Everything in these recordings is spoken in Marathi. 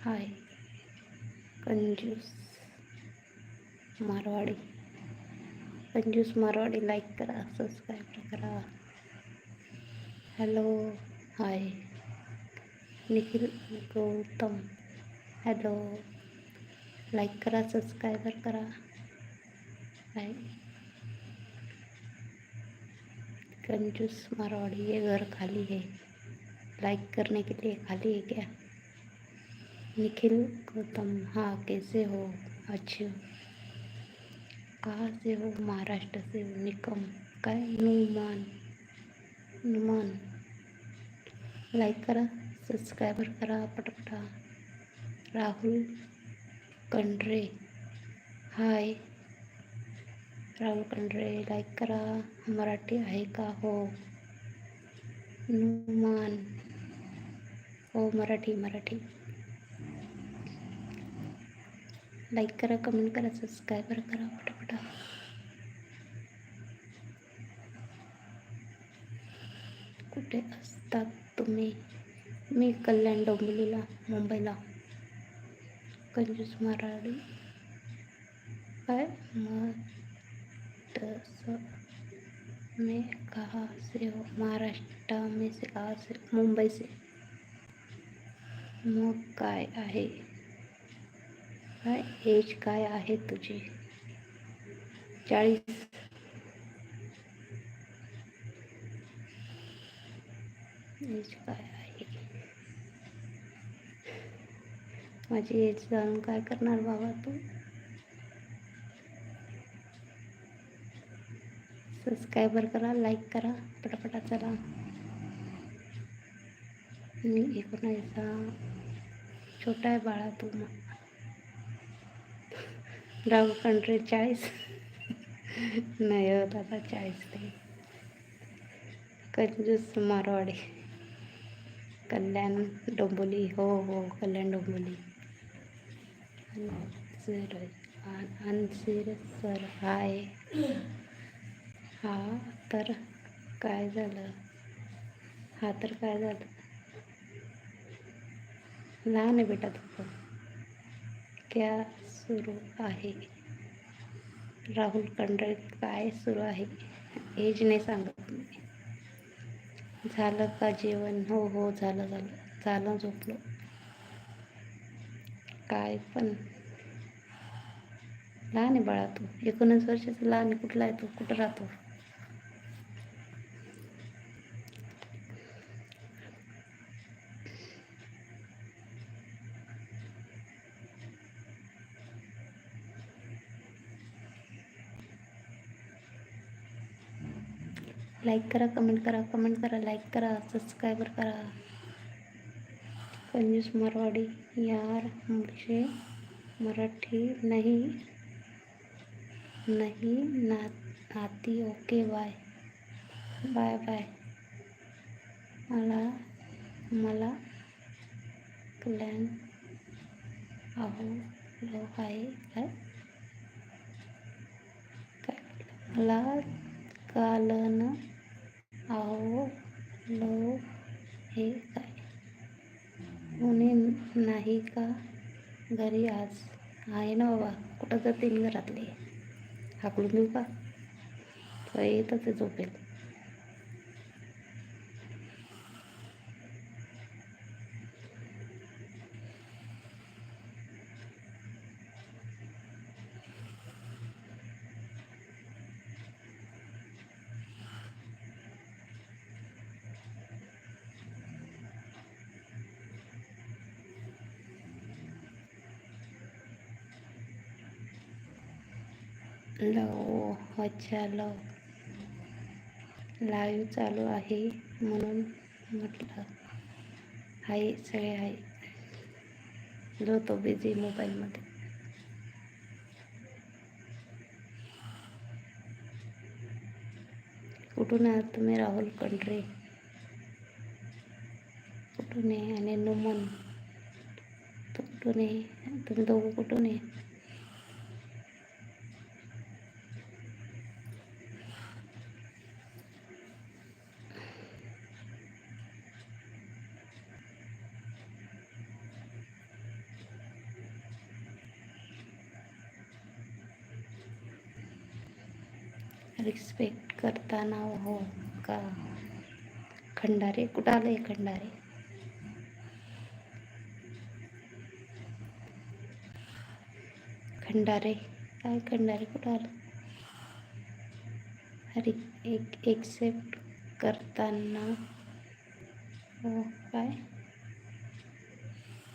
हाय। कंजूस मारवाडी। कंजूस मारवाडी लाईक करा सबस्क्राईब करा। Hello hi Nikhil Gautam hello like करा सब्सक्राइबर करा। हाय कंजूस मारवाड़ी, ये घर खाली है। लाइक करने के लिए खाली है क्या? निखिल गौतम हाँ कैसे हो? अच्छे। कहाँ से हो? महाराष्ट्र से हो? निकम। काय नुमान। नुमान। लाईक करा सबस्क्रायबर करा, पटपटा। राहुल कंड्रे। हाय राहुल कंड्रे लाईक करा। मराठी आहे का? हो। नुमान। हो, मराठी मराठी। लाईक करा कमेंट करा सबस्क्राईब करा पटापटा. कुठे असतात तुम्ही? मी कल्याण डोंबिवलीला मुंबईला. कंजूस मराठी काय? मग मैं कहा से हो महाराष्ट्र में से कहा से मुंबई से मग काय आहे? काय एज काय आहे तुझी? चाळीस. एज काय आहे? माझी एज जाणून काय करणार बाबा तू? सबस्क्रायबर करा लाईक करा पटापटा चला. मी एकोणाचा छोटा आहे बाळा तू मग. डाव कंट्री चाळीस. नाही होत आता चाळीस ते कंजूस मारवाडी. कल्याण डोंबोली हो हो कल्याण डोंबोली अनसिर सर हाय. हा तर काय झालं? हा तर काय झालं? लहान आहे बेटा तू क्या सुरू आहे. राहुल कंडळे काय सुरू आहे एज नाही सांगत मी झालं का जेवण? हो हो झालं झालं झालं झोपलो. काय पण. लहान आहे बाळा तू. एकोणीस वर्षाचा लहान कुठला आहे तू? कुठं राहतो? लाईक करा कमेंट करा कमेंट करा लाईक करा सबस्क्राइबर करा. कंजूस मारवाड़ी यार मुझे मराठी नाही नाही ना आती ओके बाय बाय बाय मला मला क्लॅन आहो लोक आहे काय? मला कालन अहो लो हे काय? कोणी नाही का घरी आज? आहे ना बाबा कुठं जातील घरातले हाकलून देऊ का? येतच झोपेल लव अच्छा लव लाईव्ह चालू आहे म्हणून म्हटलं आहे सगळे आहे जो तो बिझी मोबाईलमध्ये कुठून आहात तुम्ही राहुल कंट्रे कुठून आहे? आणि नुमन? कुठून आहे? तुम्ही दोघं कुठून आहे? रिस्पेक्ट करताना हो का? खंडारे आलंय खंडारे। खंडारे, काय खंडारे कुठं आलं अरे, एक एक्सेप्ट करताना हो काय?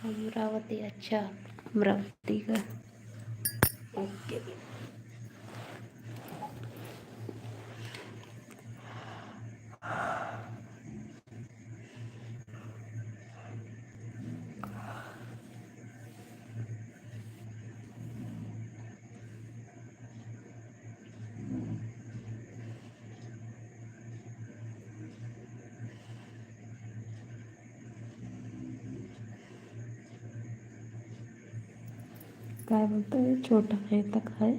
अमरावती अच्छा अमरावती का? ओके. काय बोलतोय? छोटा आहे तर काय?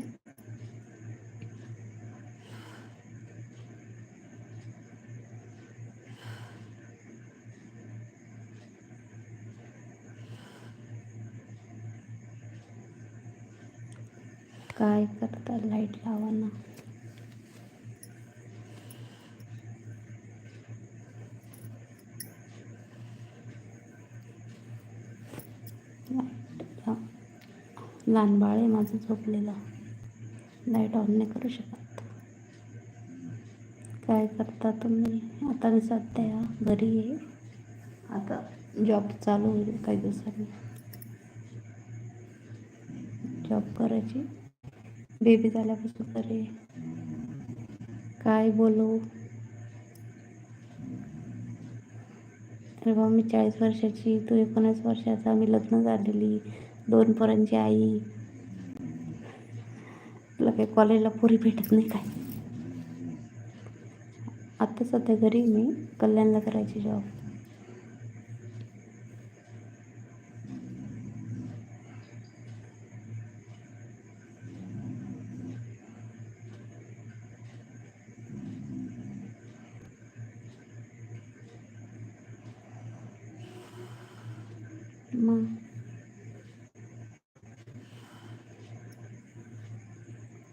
काय करता? लाइट लावा ना. लहान बाळ आहे माझं झोपलेलं. लाइट ऑन नाही करू शकत. काय करता तुम्ही? आता मी सध्या घरी आहे. आता जॉब चालू होईल काही दिवसांनी. जॉब करायची. बेबी झाल्यापासून तरी काय बोलू? अरे बा मी चाळीस वर्षाची तू एकोणीस वर्षाचा मी लग्न झालेली. दोन पोरांची आई. तुला काही कॉलेजला पोरी भेटत नाही काय? आता सध्या घरी मी. कल्याणला करायची जॉब मग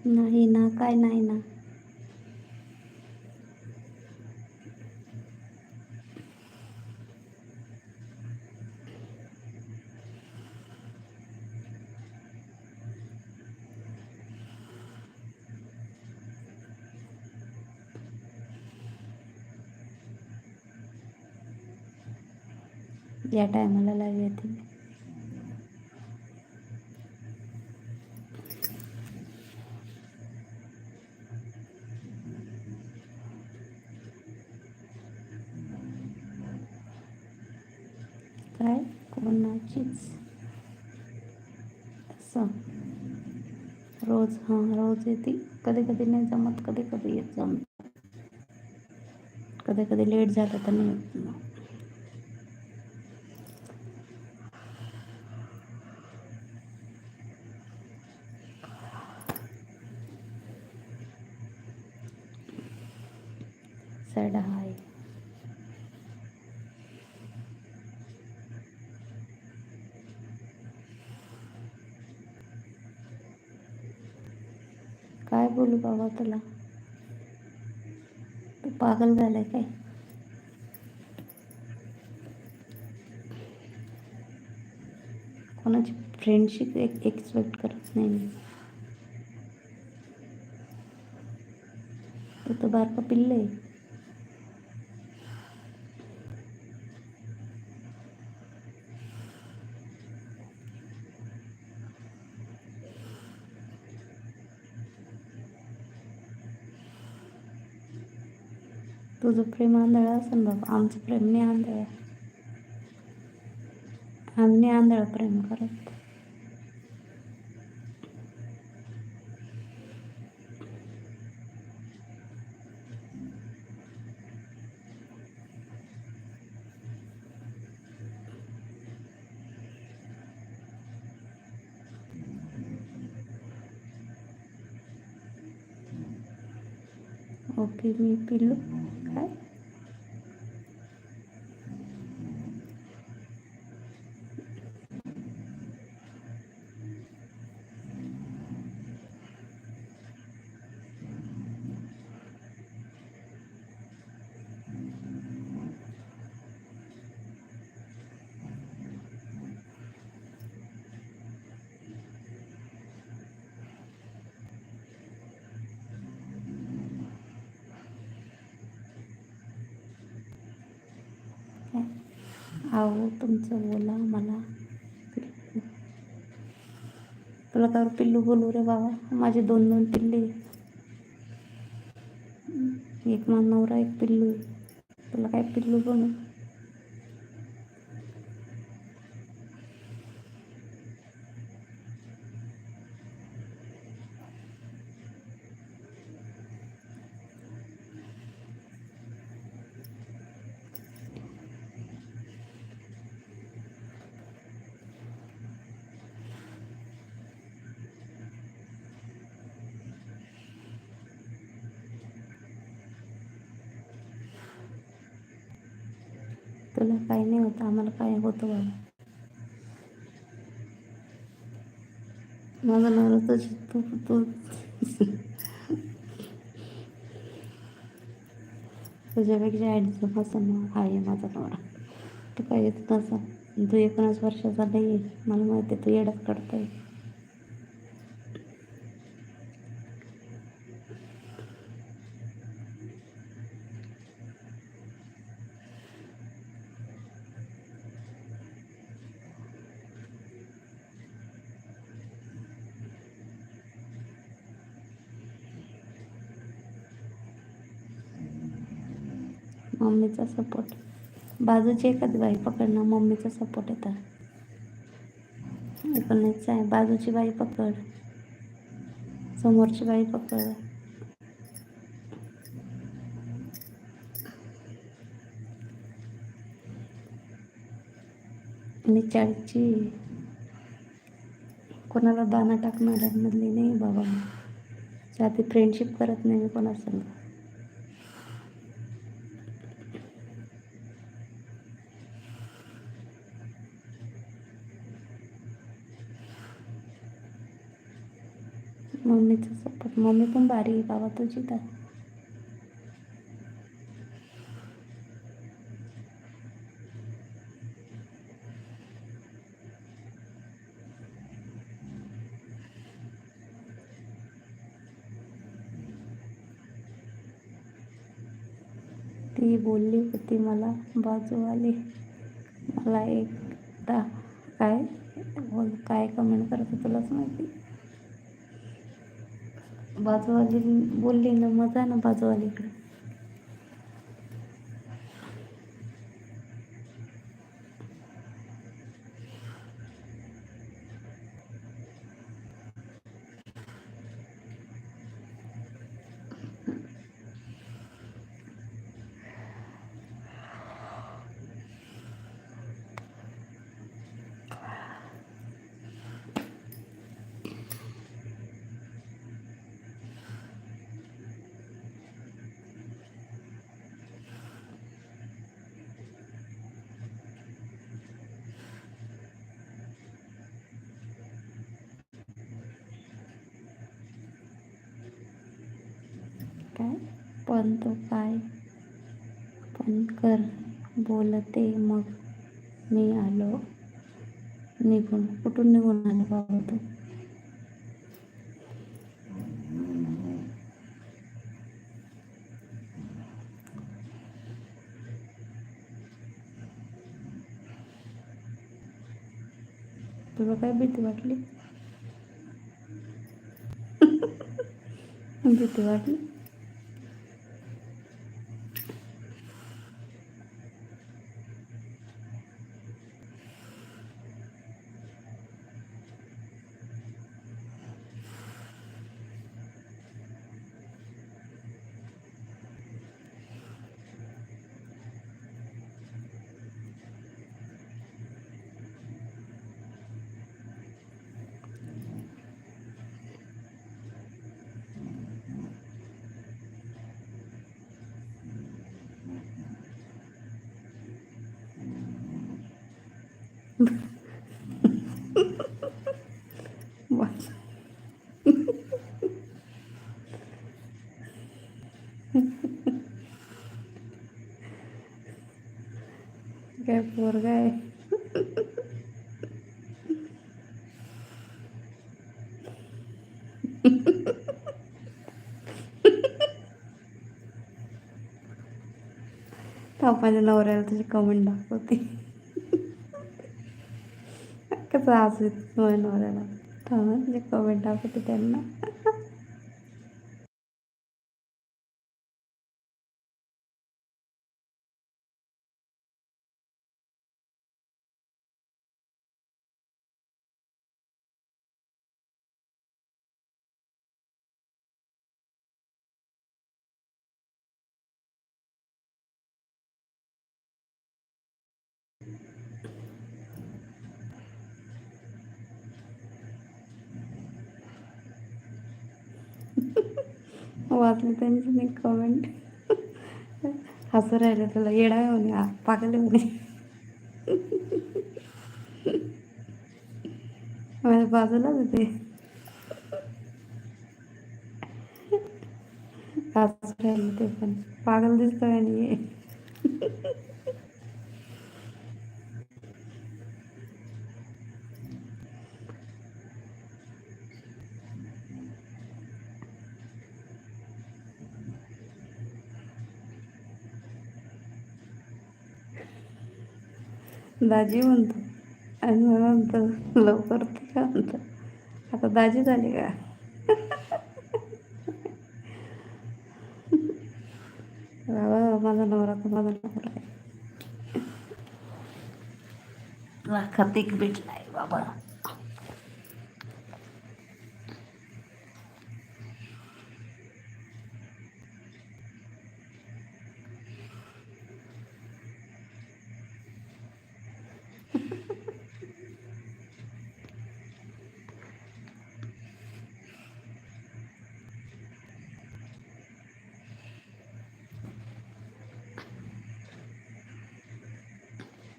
नाही ना काय नाही ना. या टायमाला लावली येते मी. काय कोणाचीच असं रोज हां रोज येते. कधी कधी नाही जमत कधी कधी येत जमत. कधी कधी लेट झालं तर नाही येत मग. सड हाय काय बोलू बाबा तुला? तू पागल झालाय काय? कोणाची फ्रेंडशिप एक एक्सपेक्ट करत नाही मी. तू तर बारका पिल्ले आहे. तुझं प्रेम आंधळ असेल बाबा आमचं प्रेम नाही आंधळ आहे. आम्ही नाही आंधळ प्रेम करत ओके मी पिल्लू काय अहो तुमचं बोला मला तुला काय पिल्लू बोलू रे बाबा. माझे दोन दोन पिल्ले. एक मा नवरा एक पिल्लू. तुला काय पिल्लू बनू तुला काही नाही होतं आम्हाला काय होतं बाबा. माझा नवरा तुझी तू तू तुझ्यापेक्षा ॲडजस्ट असं ना आहे माझा नवरा. तू काय येत नसा तू एकोणीस वर्षाचा नाही आहे मला माहिती आहे तू येड्यात काढतोय. मम्मीचा सपोर्ट बाजूची एखादी बाई पकडणं मम्मीचा सपोर्ट येतात एकोणीसचा आहे. बाजूची बाई पकड. समोरची बाई पकड. मी चाळीसची कोणाला दाना मधली नाही बाबा. मी साधी फ्रेंडशिप करत नाही मी कोणासंग. मम्मीचा सपोर्ट मम्मी पण भारी आहे बाबा तुझी तर. ती बोलली होती मला बाजूवाली. मला एकदा काय बोल काय कमेंट करत तुलाच माहिती. बाजूवाली बोलली ना मजा ना बाजूवालीकडे. पण तो काय? पण कर बोलते मग. मी आलो. निघून. कुठून निघून आलो बाबा तू? तुला काय भीती वाटली? भीती वाटली? गए पोर गए पापाने नवऱ्याला तशी कमेंट दाखवते कसं असत नवऱ्याला थांबा तुझे कमेंट दाखवते त्यांना वाचलं त्यांचं नाही कमेंट हसं राहिले तुला येडा आहे म्हणे हा, पागल आहे म्हणे. माझ्या बाजूलाच होते ते. हसू राहिले ते पण. पागल दिसतोय आणि दाजी म्हणतो आणि मला म्हणतो लवकर ते का म्हणतो आता दाजी झाली का? बाबा माझा नवरा तर माझा नवरा आहे. लाखात एक भेटलाय बाबा.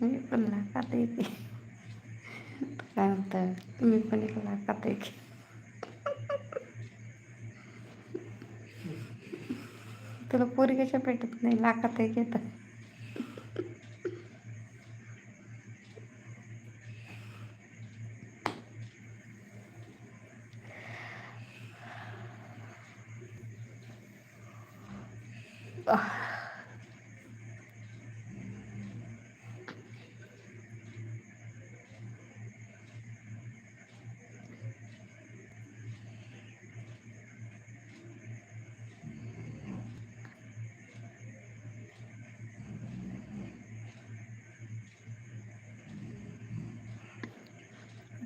मी पण लाखात आहे. काय म्हणता तुम्ही पण एक लाखात आहे. तुला पोरी कशा भेटत नाही लाखात एक येतं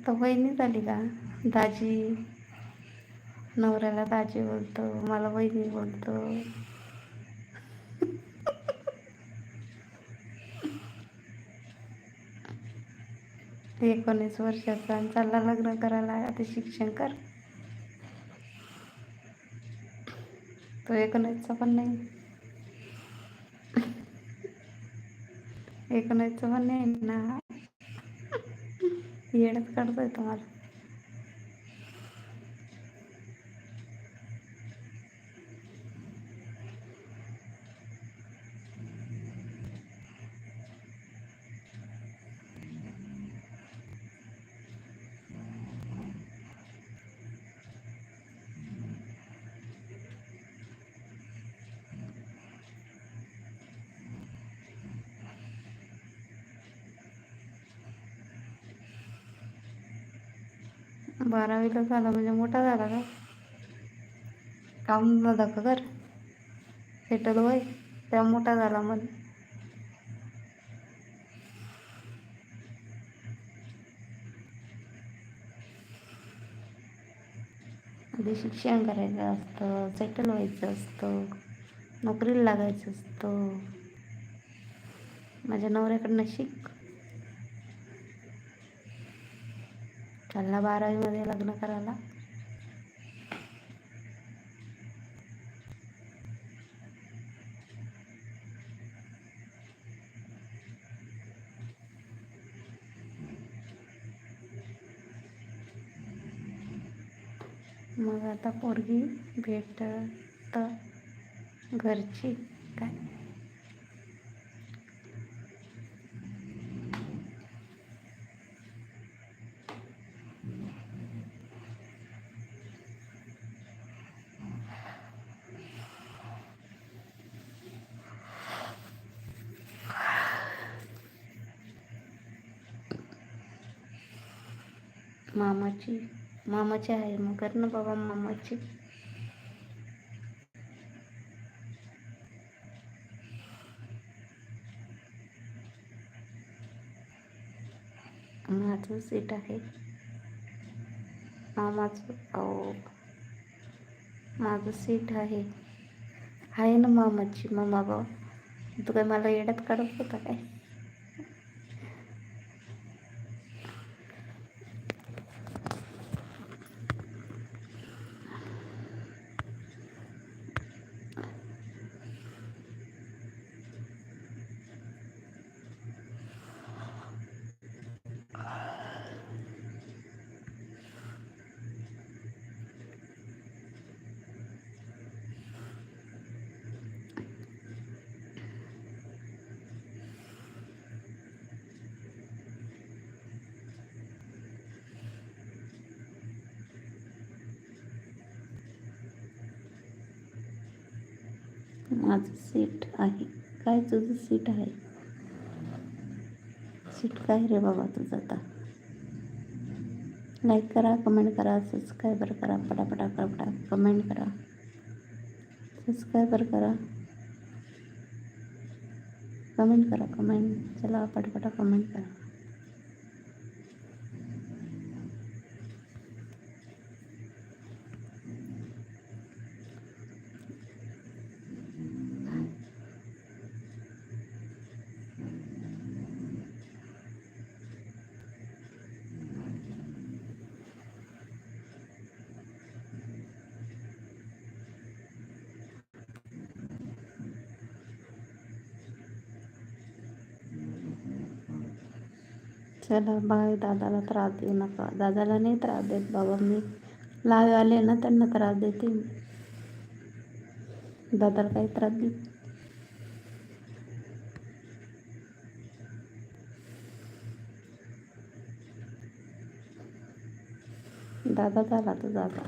तर वहिनी झाली का? दाजी. नवऱ्याला दाजी बोलतो मला वहिनी बोलतो. एकोणीस वर्षाचा आणि चालला लग्न करायला आता शिक्षण कर. तो एकोणीसचा पण नाही. एकोणीसचा पण नाही ना. ഈ ഇടത്ത് കടത്ത് बारावीला झाला म्हणजे मोठा झाला का काम दादा का कर सेटल वय? त्या मोठा झाला मग आधी शिक्षण करायचं असतं सेटल व्हायचं असतं नोकरीला लागायचं असतं. माझ्या नवऱ्याकडनं शिक. चालला बारावीमध्ये लग्न करायला. मग आता पोरगी भेटत घरची. मामाची. मामाची आहे. मग कर ना बाबा मामाची. माझं सीट आहे. मामाचं अहो. माझं सीट आहे. आहे ना मामाची मामा बाबा. तू काय मला येड्यात काढत होता काय माझं सीट आहे. काय तुझं सीट आहे? सीट काय रे बाबा तुझं आता? लाईक करा कमेंट करा सबस्क्रायबर करा पटापटा पटापटा कमेंट करा. सबस्क्रायबर करा. कमेंट करा कमेंट चला पटापटा कमेंट करा. चला बाय दादाला त्रास देऊ नका. दादाला नाही त्रास देत बाबा. मी लावे आले ना त्यांना त्रास देते दादाला काही त्रास देत दादा झाला तो दादा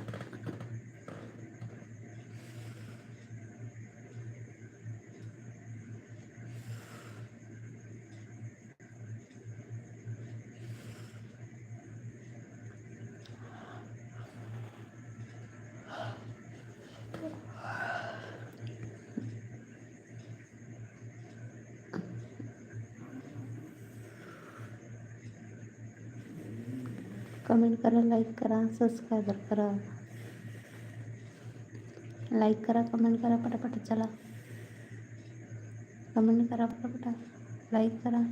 कमेंट करा लाईक करा सबस्क्रायबर करा लाईक करा कमेंट करा पटापट चला कमेंट करा पटापटा लाईक करा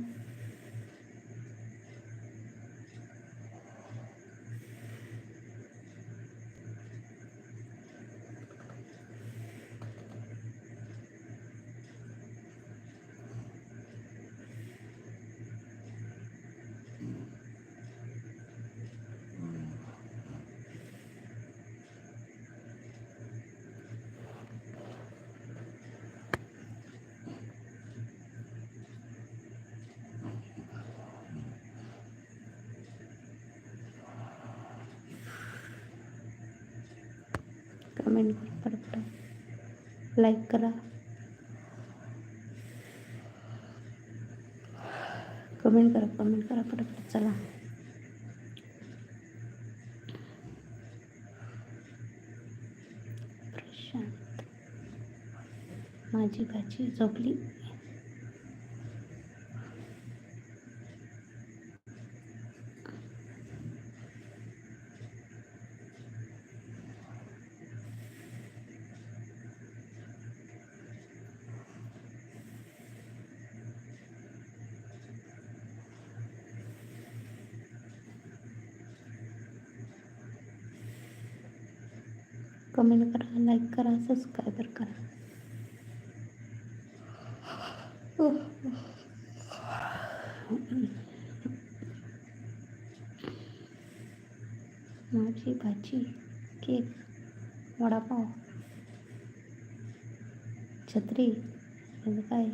कमेंट करा परत लाईक करा. कमेंट करा कमेंट करा पटापट चला. प्रशांत. माझी भाजी झोपली. कमेंट करा लाईक करा सबस्क्रायबर करा. माझी भाजी केक वडापाव छत्री काय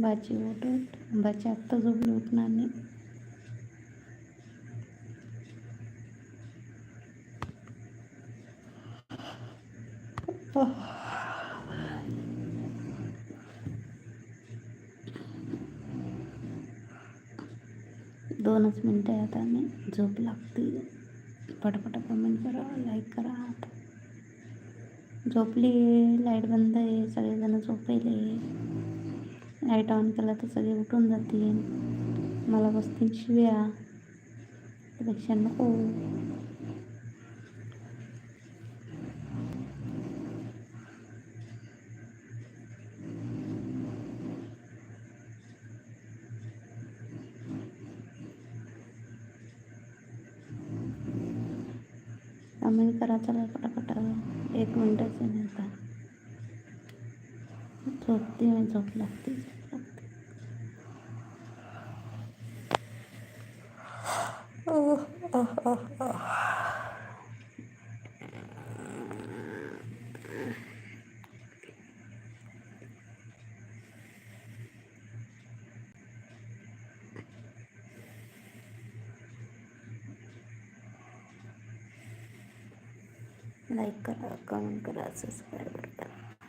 भाजी उठत भाजी आत्ता झोपली उठणार नाही. दोनच मिनटं आहे आता मी झोप लागते. पटपट कमेंट करा लाईक करा. आता झोपली लाइट बंद आहे सगळेजण झोपेले. लाइट ऑन केला तर सगळे उठून जातील. मला बसतील शिव्या. त्यापेक्षा नको. कमेंट करा चला पटापटा. एक मिनटाचं नाही आता. झोपते मी झोप लागते. लाईक करा कमेंट करा सबस्क्राईब करा.